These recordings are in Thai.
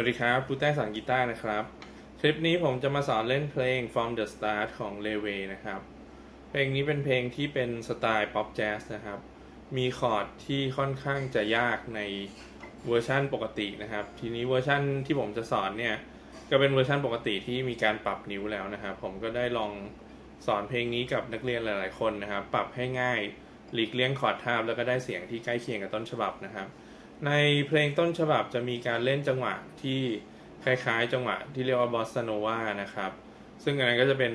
วัสดีครับปูแต้สอนกีตาร์นะครับ คลิปนี้ผมจะมาสอนเล่นเพลง From the Start ของ l e w a y นะครับ เพลงนี้เป็นเพลงที่เป็นสไตล์ป๊อปแจ๊สนะครับ มีคอร์ดที่ค่อนข้างจะยากในเวอร์ชั่นปกตินะครับ ทีนี้เวอร์ชั่นที่ผมจะสอนเนี่ย ก็เป็นเวอร์ชันปกติที่มีการปรับนิ้วแล้วนะครับ ผมก็ได้ลองสอนเพลงนี้กับนักเรียนหลาย ๆ คนนะครับ ปรับให้ง่ายหลีกเลี่ยงคอร์ดทาบแล้วก็ได้เสียงที่ใกล้เคียงกับต้นฉบับนะครับ ในเพลงต้นฉบับจะมีการเล่นจังหวะที่คล้ายๆ จังหวะที่เรียกว่าบอสโนวานะครับ ซึ่งอันนั้นก็จะเป็น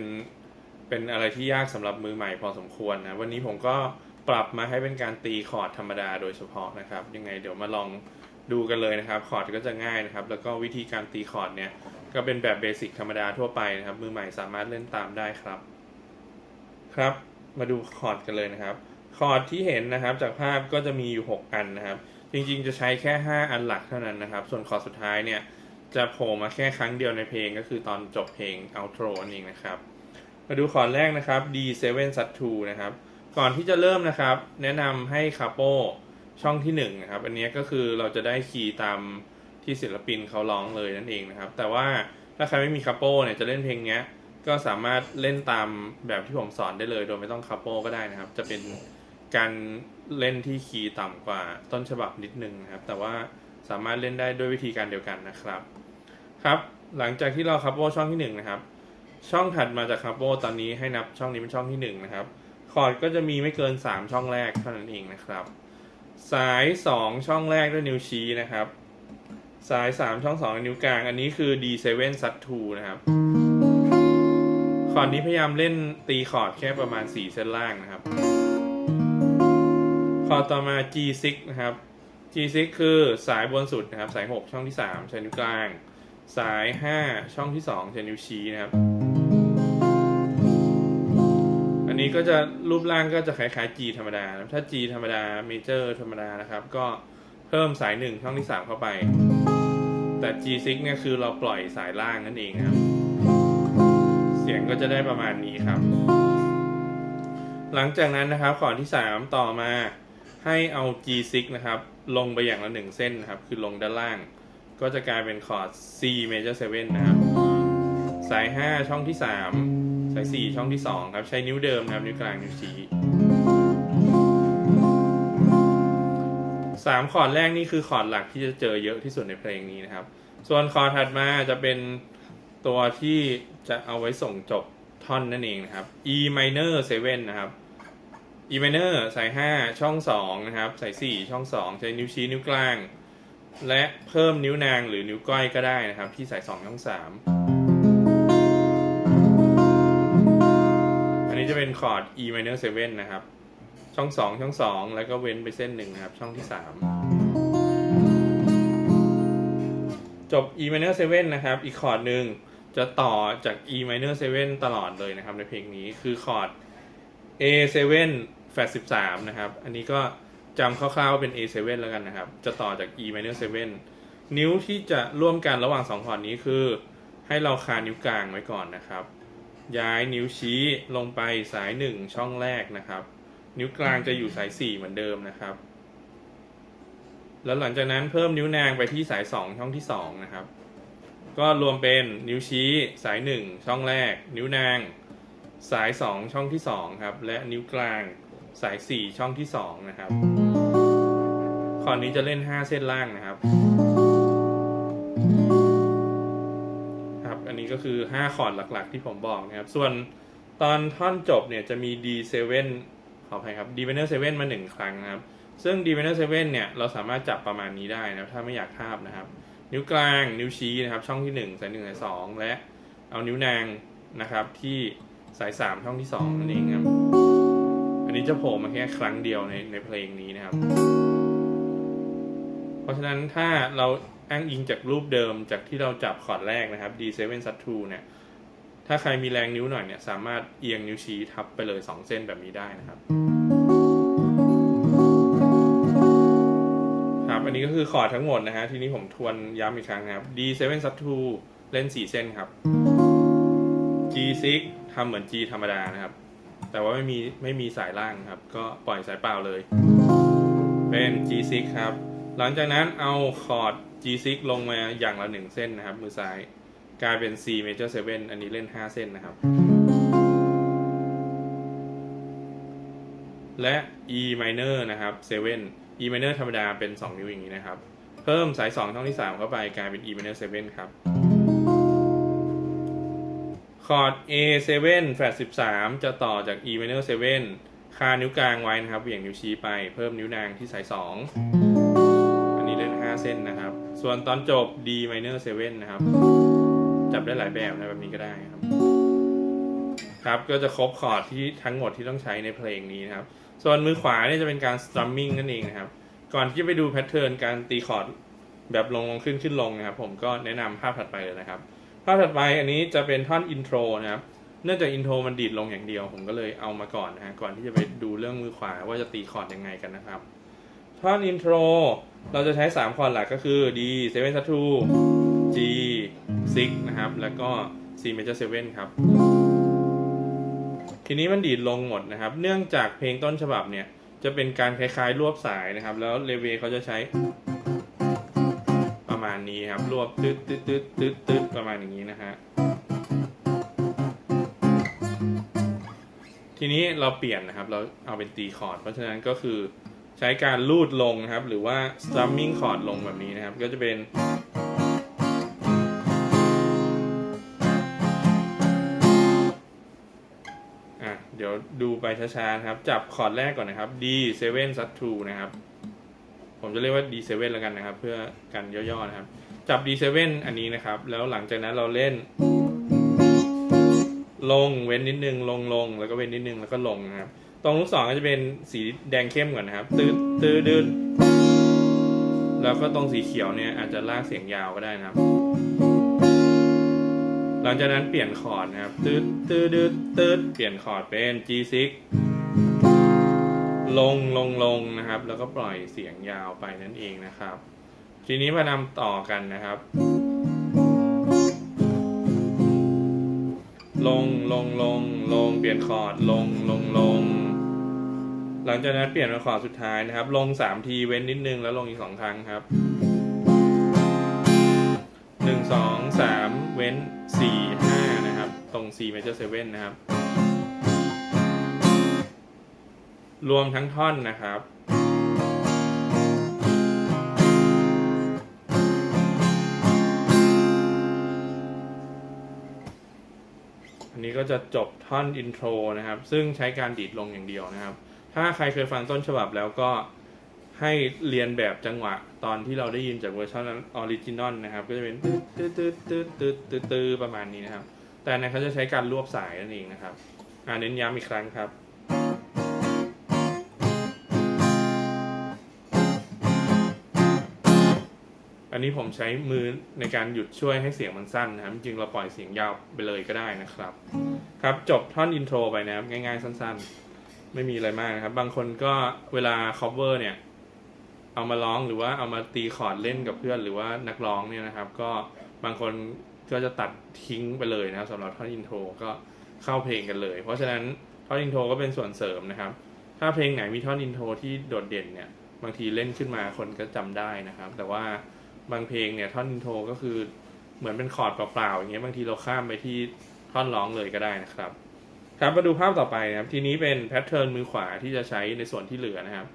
เป็นอะไรที่ยากสำหรับมือใหม่พอสมควรนะ วันนี้ผมก็ปรับมาให้เป็นการตีคอร์ดธรรมดาโดยเฉพาะนะครับ ยังไงเดี๋ยวมาลองดูกันเลยนะครับ คอร์ดก็จะง่ายนะครับ แล้วก็วิธีการตีคอร์ดเนี่ย ก็เป็นแบบเบสิกธรรมดาทั่วไปนะครับ มือใหม่สามารถเล่นตามได้ครับ ครับ มาดูคอร์ดกันเลยนะครับ คอร์ดที่เห็นนะครับจากภาพก็จะมีอยู่ 6 อันนะครับ จริงๆจะใช้แค่ 5 อันหลักเท่านั้นนะครับ ส่วนคอร์ดสุดท้ายเนี่ย จะโผล่มาแค่ครั้งเดียวในเพลงก็คือตอนจบเพลง outro นั่นเองนะครับ มาดูคอร์ดแรกนะครับ D7 sub 2นะครับ ก่อนที่จะเริ่มนะครับ แนะนำให้คาโปช่องที่1นะครับ อันนี้ก็คือเราจะได้คีย์ตามที่ศิลปินเขาร้องเลยนั่นเองนะครับ แต่ว่าถ้าใครไม่มีคาโปเนี่ยจะเล่นเพลงเนี้ยก็สามารถเล่นตามแบบที่ผมสอนได้เลย โดยไม่ต้องคาโปก็ได้นะครับ จะเป็น การเล่นที่คีย์ต่ำกว่าต้นฉบับนิดนึงนะครับ แต่ว่าสามารถเล่นได้ด้วยวิธีการเดียวกันนะครับ ครับ หลังจากที่เราคาโปช่องที่หนึ่งนะครับ ช่องถัดมาจากคาโปตอนนี้ให้นับช่องนี้เป็นช่องที่หนึ่งนะครับ คอร์ดก็จะมีไม่เกิน 3 ช่องแรกเท่านั้นเองนะครับ สาย 2 ช่องแรกด้วยนิ้วชี้นะครับ สาย 3 ช่อง2นิ้วกลาง อันนี้คือ D7 sub 2นะครับ คอร์ดนี้พยายามเล่นตีคอร์ดแค่ประมาณ 4 เส้นล่างนะครับ อต่อมา G6 นะครับ G6 คือสายบนสุดนะครับ สาย 6 ช่องที่ 3 ใช้นิ้วกลาง สาย 5 ช่องที่ 2 ใช้นิ้วชี้นะครับ อันนี้ก็จะรูปร่างก็จะคล้ายๆ G ธรรมดานะถ้า G ธรรมดา เมเจอร์ธรรมดานะครับ ก็เพิ่มสาย 1 ช่องที่ 3 เข้าไป แต่ G6 เนี่ยคือเราปล่อยสายล่างนั่นเองนะครับ เสียงก็จะได้ประมาณนี้ครับหลังจากนั้นนะครับคอที่ 3 ต่อมา ให้เอา G6 นะครับ ลงไปอย่างละหนึ่งเส้นนะครับ คือลงด้านล่าง ก็จะกลายเป็นคอร์ด C major 7 นะครับ สาย 5 ช่องที่ 3 สาย 4 ช่องที่ 2 ครับ ใช้นิ้วเดิมนะครับ นิ้วกลาง นิ้วชี้สามคอร์ดแรกนี่คือคอร์ดหลักที่จะเจอเยอะที่สุดในเพลงนี้นะครับ ส่วนคอร์ดถัดมาจะเป็นตัวที่จะเอาไว้ส่งจบท่อนนั่นเองนะครับ E minor 7 นะครับ E minor สาย5ช่อง2นะครับสาย4ช่อง 2 ใช้นิ้วชี้นิ้วกลาง และเพิ่มนิ้วนางหรือนิ้วก้อยก็ได้นะครับ ที่สาย2ช่อง 3 อันนี้จะเป็นคอร์ด E minor 7 นะครับ ช่อง 2 ช่อง 2 แล้วก็เว้นไปเส้นหนึ่งนะครับ ช่องที่ 3 จบ E minor 7 นะครับ อีกคอร์ดหนึ่งจะต่อจาก E minor 7 ตลอดเลยนะครับในเพลงนี้คือคอร์ด A7 แฟด13 นะครับ อันนี้ก็จำคร่าวๆว่าเป็น A7 แล้วกันนะครับ จะต่อจาก E minor 7นิ้วที่จะร่วมกันระหว่าง2คอร์ดนี้คือ ให้เราคานิ้วกลางไว้ก่อนนะครับ ย้ายนิ้วชี้ลงไปสาย 1 ช่องแรกนะครับ นิ้วกลางจะอยู่สาย 4 เหมือนเดิมนะครับ แล้วหลังจากนั้นเพิ่มนิ้วนางไปที่สาย 2 ช่องที่ 2 นะครับ ก็รวมเป็นนิ้วชี้สาย 1 ช่องแรก นิ้วนาง สาย 2 ช่องที่ 2 ครับ และนิ้วกลางสาย 4 ช่องที่ 2 นะครับคอร์ดนี้จะเล่น 5 เส้นล่างนะครับ ครับ อันนี้ก็คือ 5 คอร์ดหลักๆ ที่ผมบอกนะครับ ส่วนตอนท่อนจบเนี่ยจะมี D7 ขออภัยครับ D minor 7มา 1 ครั้งนะครับ ซึ่ง D minor 7เนี่ยเราสามารถจับประมาณนี้ได้นะถ้าไม่อยากคาบนะครับ นิ้วกลางนิ้วชี้นะครับ ช่องที่ 1 สาย1สาย2และเอานิ้วนางนะครับที่ สาย3ช่องที่2นั่นเองครับ อันนี้จะโผล่มาแค่ครั้งเดียวในในเพลงนี้นะครับ เพราะฉะนั้นถ้าเราอ้างอิงจากรูปเดิมจากที่เราจับคอร์ดแรกนะครับ D7 sub 2เนี่ย ถ้าใครมีแรงนิ้วหน่อยเนี่ย สามารถเอียงนิ้วชี้ทับไปเลย 2 เส้นแบบนี้ได้นะครับ ครับ อันนี้ก็คือคอร์ดทั้งหมดนะฮะ ทีนี้ผมทวนย้ำอีกครั้งนะครับ D7 sub 2เล่น 4 เส้นครับ G6 ทำเหมือน G ธรรมดานะครับ แต่ว่าไม่มีไม่มีสายล่างครับ ก็ปล่อยสายเปล่าเลย เป็น G6 ครับ หลังจากนั้นเอาคอร์ด G6 ลงมาอย่างละหนึ่งเส้นนะครับ มือซ้ายกลายเป็น C major 7 อันนี้เล่น 5 เส้นนะครับ และ E minor นะครับ 7 E minor ธรรมดาเป็น 2 นิ้วอย่างนี้นะครับ เพิ่มสาย 2 ช่องที่ 3 เข้าไปกลายเป็น E minor 7 ครับ คอร์ด A7 แฟลต13 จะต่อจาก E minor 7 คานิ้วกลางไว้นะครับ เหวี่ยงนิ้วชี้ไป เพิ่มนิ้วนางที่สาย 2 อันนี้เล่น 5 เส้นนะครับ ส่วนตอนจบ D minor 7 นะครับ จับได้หลายแบบนะแบบนี้ก็ได้ครับ ครับ ก็จะครบคอร์ดที่ทั้งหมดที่ต้องใช้ในเพลงนี้นะครับ ส่วนมือขวาเนี่ยจะเป็นการ strumming นั่นเองนะครับ ก่อนที่จะไปดูแพทเทิร์นการตีคอร์ดแบบลงลงขึ้นขึ้นลงนะครับ ผมก็แนะนำภาพถัดไปเลยนะครับ ภาพถัดไปอันนี้จะเป็นท่อนอินโทรนะครับ เนื่องจากอินโทรมันดีดลงอย่างเดียว ผมก็เลยเอามาก่อนนะฮะก่อนที่จะไปดูเรื่องมือขวาว่าจะตีคอร์ดยังไงกันนะครับ ท่อนอินโทรเราจะใช้ 3 คอร์ดหลักก็คือ D 7 2 G 6นะครับ แล้วก็ C major 7ครับ ทีนี้มันดีดลงหมดนะครับ เนื่องจากเพลงต้นฉบับเนี่ยจะเป็นการคล้ายๆรวบสายนะครับ แล้วเลเวเขาจะใช้ มาณนี้ครับ รวบตึ๊ดตึ๊ดตึ๊ดตึ๊ดตึ๊ดประมาณอย่างนี้นะฮะ ทีนี้เราเปลี่ยนนะครับ เราเอาเป็นตีคอร์ด เพราะฉะนั้นก็คือใช้การลูดลงนะครับ หรือว่า strumming คอร์ดลงแบบนี้นะครับ ก็จะเป็นอะเดี๋ยวดูไปช้าๆครับ จับคอร์ดแรกก่อนนะครับ D 7 sub 2นะครับ ผมจะเรียกว่า D 7 แล้วกันนะครับ เพื่อกันย่อๆนะครับ จับ D 7 อันนี้นะครับ แล้วหลังจากนั้นเราเล่น ลงเว้นนิดนึงลงลงแล้วก็เว้นนิดนึงแล้วก็ลงนะครับ ตรงลูกศรก็จะเป็นสีแดงเข้มก่อนนะครับ ตืดตืดดืดแล้วก็ตรงสีเขียวเนี่ยอาจจะลากเสียงยาวก็ได้นะครับ หลังจากนั้นเปลี่ยนคอร์ดนะครับ ตืดตืดตืดตืดเปลี่ยนคอร์ดเป็น G6 ลงลงลงนะครับ แล้วก็ปล่อยเสียงยาวไปนั่นเองนะครับ ทีนี้มานำต่อกันนะครับ ลงลงลงลงเปลี่ยนคอร์ดลงลงลง หลังจากนั้นเปลี่ยนเป็นคอร์ดสุดท้ายนะครับ ลงสามทีเว้นนิดนึงแล้วลงอีกสองครั้งครับหนึ่งสองสามเว้นสี่ห้านะครับ ตรง C major 7นะครับ รวมทั้งท่อนนะครับ อันนี้ก็จะจบท่อนอินโทรนะครับ ซึ่งใช้การดีดลงอย่างเดียวนะครับ ถ้าใครเคยฟังต้นฉบับแล้วก็ให้เรียนแบบจังหวะตอนที่เราได้ยินจากเวอร์ชันออริจินอลนะครับ ก็จะเป็นตืดตืดตืดตืดตืดตืดประมาณนี้นะครับ แต่ในเขาจะใช้การรวบสายนั่นเองนะครับ อ่าเน้นย้ำอีกครั้งครับ อันนี้ผมใช้มือในการหยุดช่วยให้เสียงมันสั้นนะครับ จริงเราปล่อยเสียงยาวไปเลยก็ได้นะครับ ครับจบท่อนอินโทรไปนะครับ ง่ายๆ สั้นๆ ไม่มีอะไรมากนะครับ บางคนก็เวลา cover เนี่ย เอามาร้องหรือว่าเอามาตีคอร์ดเล่นกับเพื่อนหรือว่านักร้องเนี่ยนะครับ ก็บางคนก็จะตัดทิ้งไปเลยนะครับสำหรับท่อนอินโทรก็เข้าเพลงกันเลย เพราะฉะนั้นท่อนอินโทรก็เป็นส่วนเสริมนะครับ ถ้าเพลงไหนมีท่อนอินโทรที่โดดเด่นเนี่ยบางทีเล่นขึ้นมาคนก็จำได้นะครับ แต่ว่า บางเพลงเนี่ยท่อนอินโทรก็คือเหมือนเป็นคอร์ดเปล่าๆอย่างเงี้ยบางทีเราข้ามไปที่ท่อนร้องเลยก็ได้นะครับ ครับมาดูภาพต่อไปนะครับ ทีนี้เป็นแพทเทิร์นมือขวาที่จะใช้ในส่วนที่เหลือนะครับ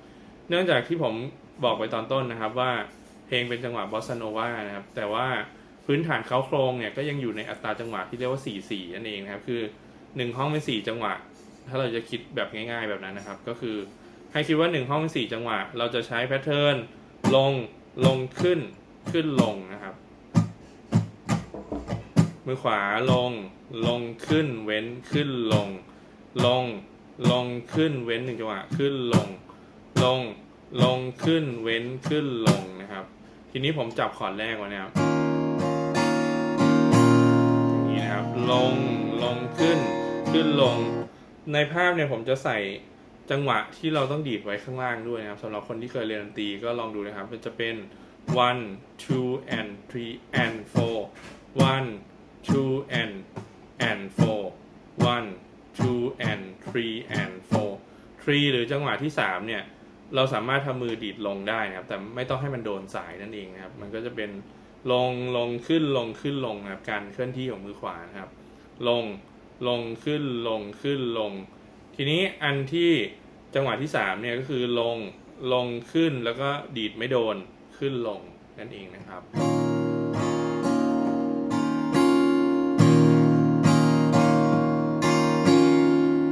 เนื่องจากที่ผมบอกไปตอนต้นนะครับว่าเพลงเป็นจังหวะบอสซาโนวานะครับ แต่ว่าพื้นฐานเขาโครงเนี่ยก็ยังอยู่ในอัตราจังหวะที่เรียกว่า 4-4 นั่นเองนะครับ คือ 1 ห้องเป็น 4 จังหวะ ถ้าเราจะคิดแบบง่าย ๆแบบนั้นนะครับ ก็คือให้คิดว่า 1 ห้องเป็น 4 จังหวะ เราจะใช้แพทเทิร์นลงลงขึ้น ขึ้นลงนะครับ มือขวาลง ลงขึ้นเว้นขึ้นลง ลง ลงขึ้นเว้นหนึ่งจังหวะขึ้นลง ลง ลงขึ้นเว้นขึ้นลงนะครับ ทีนี้ผมจับคอร์ดแรกไว้นะครับอย่างนี้นะครับ ลง ลงขึ้น ขึ้นลง ในภาพเนี่ยผมจะใส่จังหวะที่เราต้องดีดไว้ข้างล่างด้วยนะครับสำหรับคนที่เคยเรียนดนตรีก็ลองดูนะครับ มันจะเป็น one two and three and four one two and and four one two and three and four three หรือจังหวะที่สามเนี่ย เราสามารถทำมือดีดลงได้นะครับ แต่ไม่ต้องให้มันโดนสายนั่นเองนะครับ มันก็จะเป็นลงลงขึ้นลงขึ้นลงนะครับ การเคลื่อนที่ของมือขวานะครับ ลงลงขึ้นลงขึ้นลง ทีนี้อันที่จังหวะที่สามเนี่ยก็คือลงลงขึ้นแล้วก็ดีดไม่โดน ขึ้นลงนั่นเองนะครับ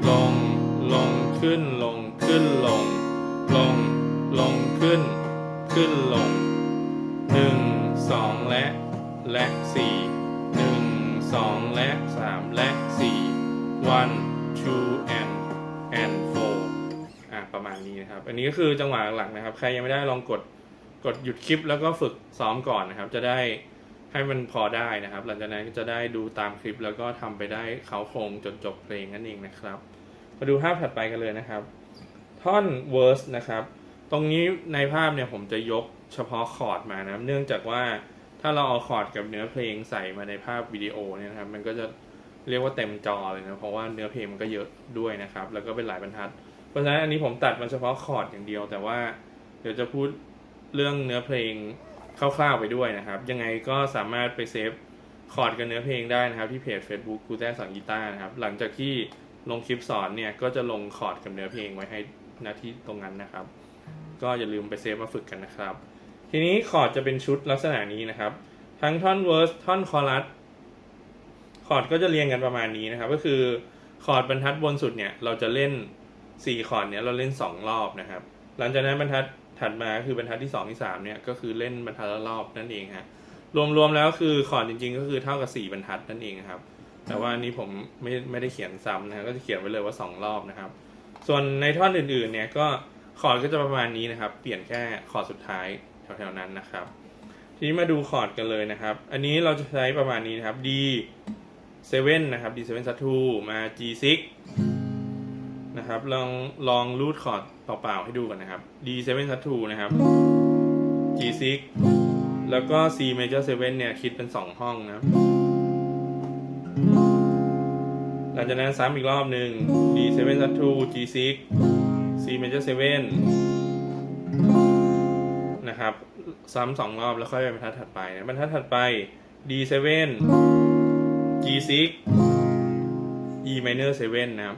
ลง ลง ขึ้น ลง ขึ้น ลง ลง ลง ขึ้น ขึ้น ลง หนึ่ง สอง และ และสี่ หนึ่ง สอง และสาม และสี่ one two and and four อะประมาณนี้นะครับ อันนี้ก็คือจังหวะหลักนะครับ ใครยังไม่ได้ลองกด กดหยุดคลิปแล้วก็ฝึกซ้อมก่อนนะครับ จะได้ให้มันพอได้นะครับ หลังจากนั้นก็จะได้ดูตามคลิปแล้วก็ทำไปได้เขาโครงจนจบเพลงนั่นเองนะครับ มาดูภาพถัดไปกันเลยนะครับ ท่อน verse นะครับ ตรงนี้ในภาพเนี่ยผมจะยกเฉพาะคอร์ดมานะเนื่องจากว่าถ้าเราเอาคอร์ดกับเนื้อเพลงใส่มาในภาพวิดีโอเนี่ยนะครับ มันก็จะเรียกว่าเต็มจอเลยนะเพราะว่าเนื้อเพลงมันก็เยอะด้วยนะครับ แล้วก็เป็นหลายบรรทัด เพราะฉะนั้นอันนี้ผมตัดมาเฉพาะคอร์ดอย่างเดียวแต่ว่าเดี๋ยวจะพูด เรื่องเนื้อเพลงคร่าวๆไปด้วยนะครับ ยังไงก็สามารถไปเซฟคอร์ดกับเนื้อเพลงได้นะครับ ที่เพจ Facebook กูแต้สอนกีตาร์นะครับ หลังจากที่ลงคลิปสอนเนี่ยก็จะลงคอร์ดกับเนื้อเพลงไว้ให้หน้าที่ตรงนั้นนะครับ ก็อย่าลืมไปเซฟมาฝึกกันนะครับ ทีนี้คอร์ดจะเป็นชุดลักษณะนี้นะครับ ทั้งท่อนเวิร์สท่อนคอรัสคอร์ดก็จะเรียงกันประมาณนี้นะครับ ก็คือคอร์ดบรรทัดบนสุดเนี่ยเราจะเล่น 4 คอร์ดเนี่ยเราเล่น 2 รอบนะครับ หลังจากนั้นบรรทัด ถัดมาคือบรรทัดที่2ที่3เนี่ยก็คือเล่นบรรทัดละรอบนั่นเองฮะรวมๆแล้วคือคอร์ดจริง ๆ ก็คือเท่ากับ 4 บรรทัดนั่นเองครับ แต่ว่านี้ผมไม่ไม่ได้เขียนซ้ำนะครับก็จะเขียนไว้เลยว่า 2 รอบนะครับ ส่วนในท่อนอื่นๆเนี่ยก็คอร์ดก็จะประมาณนี้นะครับ เปลี่ยนแค่คอร์ดสุดท้ายแถวๆนั้นนะครับ ทีนี้มาดูคอร์ดกันเลยนะครับ อันนี้เราจะใช้ประมาณนี้นะครับ D 7นะครับ D 7 S2 มา G 6 นะครับลองลองรูดคอร์ด เปล่าๆให้ดูกันนะครับ D 7 S2 นะครับ G 6 แล้วก็ C major 7 เนี่ย คิดเป็น 2 ห้องนะครับหลังจากนั้นซ้ำอีกรอบหนึ่ง D 7 S2 G 6 C major 7นะครับ ซ้ำสองรอบแล้วค่อยไปบรรทัดถัดไปนะบรรทัดถัดไป D7 G6 E minor 7 นะครับ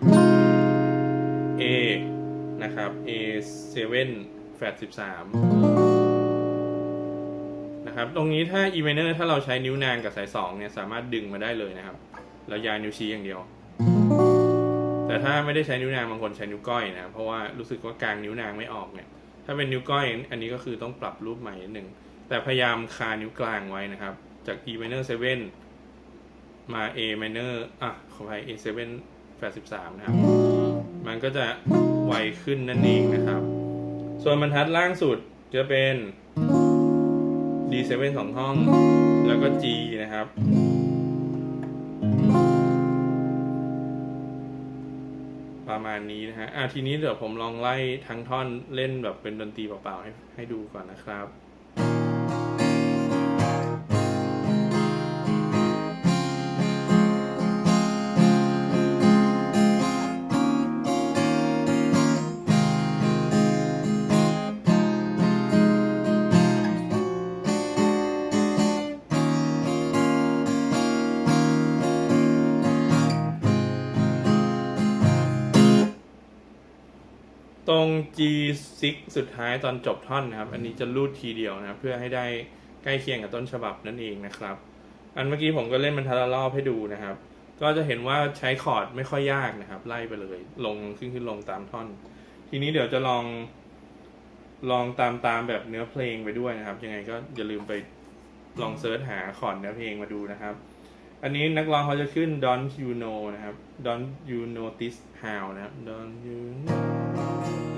A นะครับ A7 แฟด13 นะครับ ตรงนี้ถ้า E minor ถ้าเราใช้นิ้วนางกับสาย2เนี่ย สามารถดึงมาได้เลยนะครับ แล้วย้ายนิ้วชี้อย่างเดียว แต่ถ้าไม่ได้ใช้นิ้วนางบางคนใช้นิ้วก้อยนะ เพราะว่ารู้สึกว่ากลางนิ้วนางไม่ออกเนี่ย ถ้าเป็นนิ้วก้อย อันนี้ก็คือต้องปรับรูปใหม่นิดหนึ่ง แต่พยายามคานิ้วกลางไว้นะครับ จาก E minor 7มา A minor อะ ขออภัย A7 83นะครับ มันก็จะไวขึ้นนั่นเองนะครับ ส่วนบรรทัดล่างสุดจะเป็น D7 สองห้อง แล้วก็ G นะครับ ประมาณนี้นะฮะอะทีนี้เดี๋ยวผมลองไล่ทั้งท่อนเล่นแบบเป็นดนตรีเปล่าๆให้ให้ดูก่อนนะครับ ตรง G6 สุดท้ายตอนจบท่อนนะครับ อันนี้จะรูดทีเดียวนะครับ เพื่อให้ได้ใกล้เคียงกับต้นฉบับนั่นเองนะครับ อันเมื่อกี้ผมก็เล่นบรรทัดละรอบให้ดูนะครับ ก็จะเห็นว่าใช้คอร์ดไม่ค่อยยากนะครับ ไล่ไปเลย ลงขึ้นขึ้นลงตามท่อน ทีนี้เดี๋ยวจะลอง ลองตามตามแบบเนื้อเพลงไปด้วยนะครับ ยังไงก็อย่าลืมไปลองเซิร์ชหาคอร์ดเนื้อเพลงมาดูนะครับ อันนี้นักร้องเขาจะขึ้น don't you know นะครับ don't you notice how นะครับ don't you know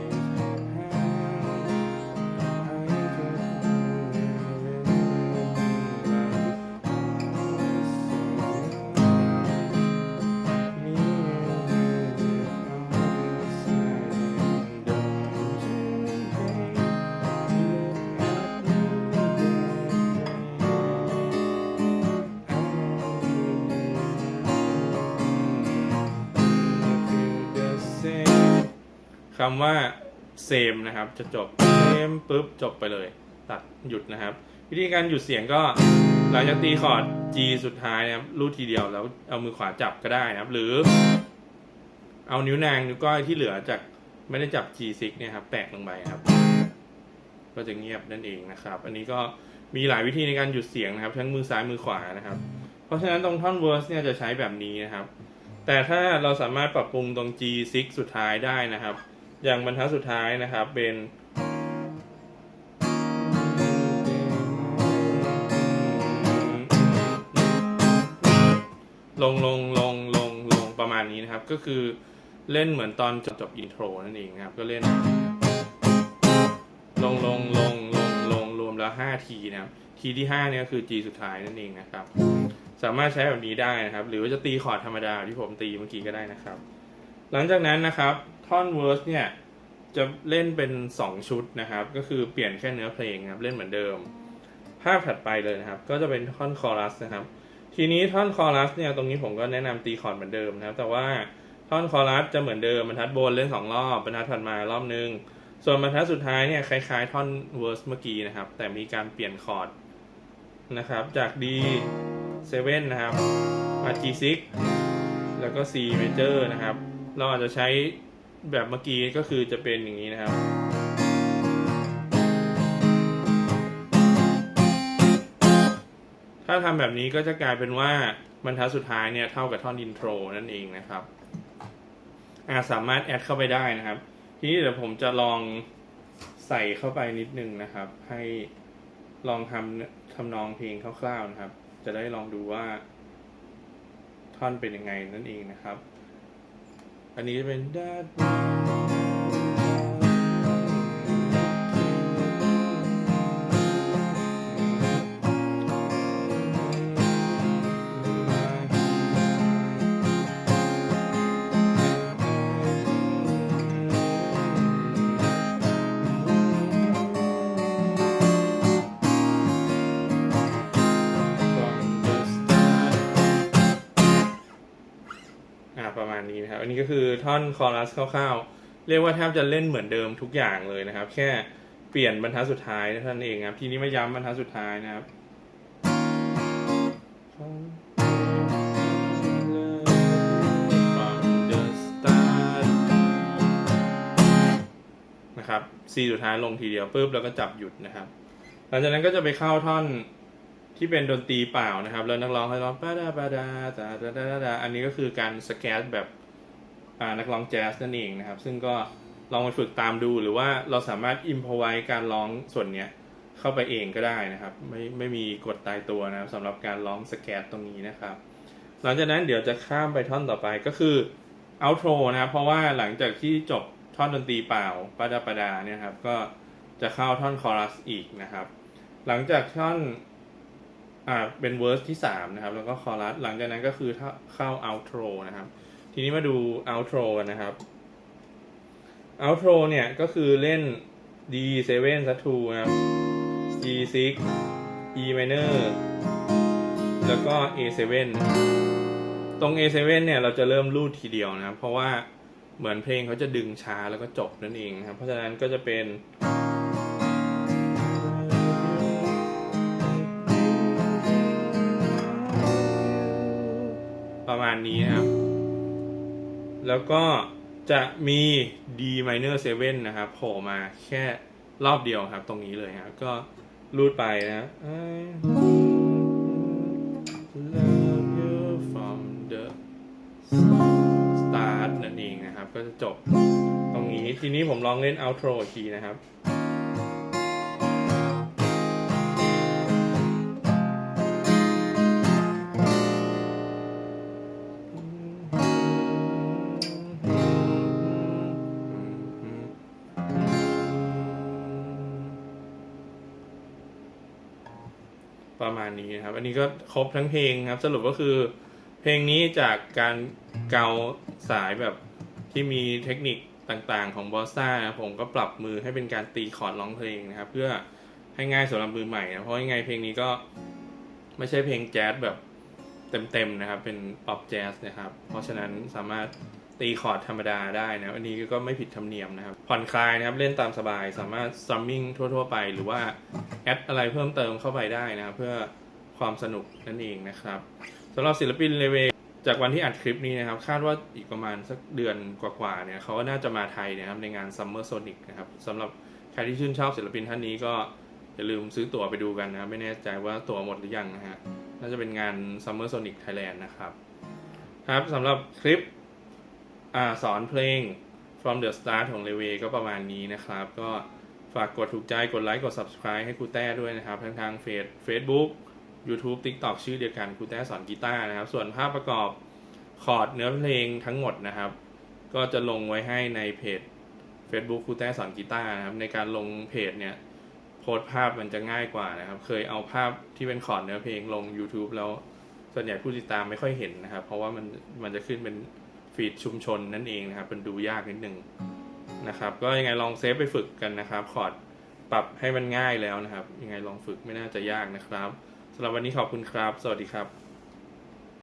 คำว่าเซมนะครับ จะจบเซมปุ๊บจบไปเลย ตัดหยุดนะครับ วิธีการหยุดเสียงก็หลังจากตีคอร์ด G สุดท้ายนะครับรูดทีเดียวแล้วเอามือขวาจับก็ได้นะครับ หรือ เอานิ้วนางนิ้วก้อยที่เหลือจากไม่ได้จับ G6 เนี่ยครับแตะลงไปครับก็จะเงียบนั่นเองนะครับ อันนี้ก็มีหลายวิธีในการหยุดเสียงนะครับ ทั้งมือซ้ายมือขวานะครับ เพราะฉะนั้นตรงท่อน verse เนี่ยจะใช้แบบนี้นะครับ แต่ถ้าเราสามารถปรับปรุงตรง G6 สุดท้ายได้นะครับ อย่างบรรทัดสุดท้ายนะครับเป็นลงลงลงลงลงประมาณนี้นะครับ ก็คือเล่นเหมือนตอนจบจบอินโทรนั่นเองนะครับ ก็เล่น ลงลงลงลงลงรวมแล้ว5ทีนะครับทีที่5เนี่ยก็คือ G สุดท้ายนั่นเองนะครับ สามารถใช้แบบนี้ได้นะครับ หรือว่าจะตีคอร์ดธรรมดาที่ผมตีเมื่อกี้ก็ได้นะครับ หลังจากนั้นนะครับ ท่อนเวิร์สเนี่ย จะเล่นเป็น 2 ชุดนะครับ ก็คือเปลี่ยนแค่เนื้อเพลงครับ เล่นเหมือนเดิม ภาพถัดไปเลยนะครับ ก็จะเป็นท่อนคอรัสนะครับ ทีนี้ท่อนคอรัสเนี่ยตรงนี้ผมก็แนะนำตีคอร์ดเหมือนเดิมนะครับ แต่ว่าท่อนคอรัสจะเหมือนเดิมบรรทัดบนเล่นสองรอบบรรทัดถัดมารอบนึง ส่วนบรรทัดสุดท้ายเนี่ยคล้ายๆ ท่อนเวิร์สเมื่อกี้นะครับ แต่มีการเปลี่ยนคอร์ดนะครับ จาก D 7นะครับมา G6 แล้วก็ C major นะครับ เราอาจจะใช้ แบบเมื่อกี้ก็คือจะเป็นอย่างนี้นะครับ ถ้าทำแบบนี้ก็จะกลายเป็นว่าบรรทัดสุดท้ายเนี่ยเท่ากับท่อนอินโทรนั่นเองนะครับอาสามารถแอดเข้าไปได้นะครับ ทีนี้เดี๋ยวผมจะลองใส่เข้าไปนิดนึงนะครับ ให้ลองทำทำนองเพลงคร่าวๆนะครับ จะได้ลองดูว่าท่อนเป็นยังไงนั่นเองนะครับ อันนี้จะเป็นดาอ่ ท่อนคอรัสคร่าวๆ เรียกว่าแทบจะเล่นเหมือนเดิมทุกอย่างเลยนะครับ แค่เปลี่ยนบรรทัดสุดท้ายเท่านั้นเองครับ ทีนี้มาย้ำบรรทัดสุดท้ายนะครับนะครับ C สุดท้ายลงทีเดียวปุ๊บแล้วก็จับหยุดนะครับ หลังจากนั้นก็จะไปเข้าท่อนที่เป็นดนตรีเปล่านะครับ แล้วนักร้องให้ร้องปาดาปาดาตาดาดาดาดาอันนี้ก็คือการสแกตแบบ นักร้องแจ๊สนั่นเองนะครับ ซึ่งก็ลองไปฝึกตามดูหรือว่าเราสามารถอิมพอไว้การร้องส่วนเนี้ยเข้าไปเองก็ได้นะครับ ไม่ไม่มีกฎตายตัวนะครับสำหรับการร้องสแกตตรงนี้นะครับ หลังจากนั้นเดี๋ยวจะข้ามไปท่อนต่อไปก็คือ outro นะครับเพราะว่าหลังจากที่จบท่อนดนตรีเปล่าปาดาปาดาเนี่ยครับก็จะเข้าท่อนคอรัสอีกนะครับ หลังจากท่อนอ่าเป็นเวอร์สที่สามนะครับแล้วก็คอรัสหลังจากนั้นก็คือถ้าเข้า outro นะครับ ทีนี้มาดู outro กันนะครับ outro เนี่ยก็คือเล่น D7 ซัต2นะครับ G6 E minor แล้วก็ A7 ตรง A7 เนี่ยเราจะเริ่มรูดทีเดียวนะครับ เพราะว่าเหมือนเพลงเขาจะดึงช้าแล้วก็จบนั่นเองครับ เพราะฉะนั้นก็จะเป็น ประมาณนี้ครับ แล้วก็จะมี D minor 7 นะครับโผล่มาแค่รอบเดียวครับ ตรงนี้เลยครับก็รูดไปนะ love you from the start นั่นเองนะครับ ก็จะจบตรงนี้ทีนี้ผมลองเล่น outro อีกทีนะครับ ประมาณนี้นะครับ อันนี้ก็ครบทั้งเพลงครับ สรุปก็คือ เพลงนี้จากการเกาสายแบบที่มีเทคนิคต่างๆ ของบอสซ่านะผมก็ปรับมือให้เป็นการตีคอร์ดร้องเพลงนะครับ เพื่อให้ง่ายสำหรับมือใหม่นะเพราะยังไงเพลงนี้ก็ไม่ใช่เพลงแจ๊สแบบเต็มๆนะครับ เป็นป๊อปแจ๊สนะครับ เพราะฉะนั้นสามารถ ตีคอร์ดธรรมดาได้นะอันนี้ก็ไม่ผิดธรรมเนียมนะครับ ผ่อนคลายนะครับ เล่นตามสบายสามารถสตรีมมิ่งทั่ว ๆ ไป หรือว่าแอดอะไรเพิ่มเติมเข้าไปได้นะครับเพื่อความสนุกนั่นเองนะครับสำหรับศิลปินเลเวจากวันที่อัดคลิปนี้นะครับ คาดว่าอีกประมาณสักเดือนกว่าๆเนี่ยเขาก็น่าจะมาไทยนะครับในงาน Summer Sonic นะครับสำหรับใครที่ชื่นชอบศิลปินท่านนี้ก็อย่าลืมซื้อตั๋วไปดูกันนะครับไม่แน่ใจว่าตั๋วหมดหรือยังนะฮะน่าจะเป็นงาน Summer Sonic Thailand นะครับ ครับสำหรับคลิป สอนเพลง from the start ของเลเวก็ประมาณนี้นะครับ ก็ฝากกดถูกใจกดไลค์กด subscribe ให้ครูแต้ด้วยนะครับ ทั้งทางเฟซ Facebook YouTube TikTok ชื่อเดียวกันครูแต้สอนกีตาร์นะครับ ส่วนภาพประกอบคอร์ดเนื้อเพลงทั้งหมดนะครับ ก็จะลงไว้ให้ในเพจ Facebook ครูแต้สอนกีตาร์นะครับ ในการลงเพจเนี่ยโพสภาพมันจะง่ายกว่านะครับ เคยเอาภาพที่เป็นคอร์ดเนื้อเพลงลง YouTube แล้วส่วนใหญ่ผู้ติดตามไม่ค่อยเห็นนะครับ เพราะว่ามันมันจะขึ้นเป็น ฟีดชุมชนนั่นเองนะครับมันดูยากนิดนึงนะครับก็ยังไงลองเซฟไปฝึกกันนะครับคอร์ดปรับให้มันง่ายแล้วนะครับ ยังไงลองฝึกไม่น่าจะยากนะครับสำหรับวันนี้ขอบคุณครับ สวัสดีครับ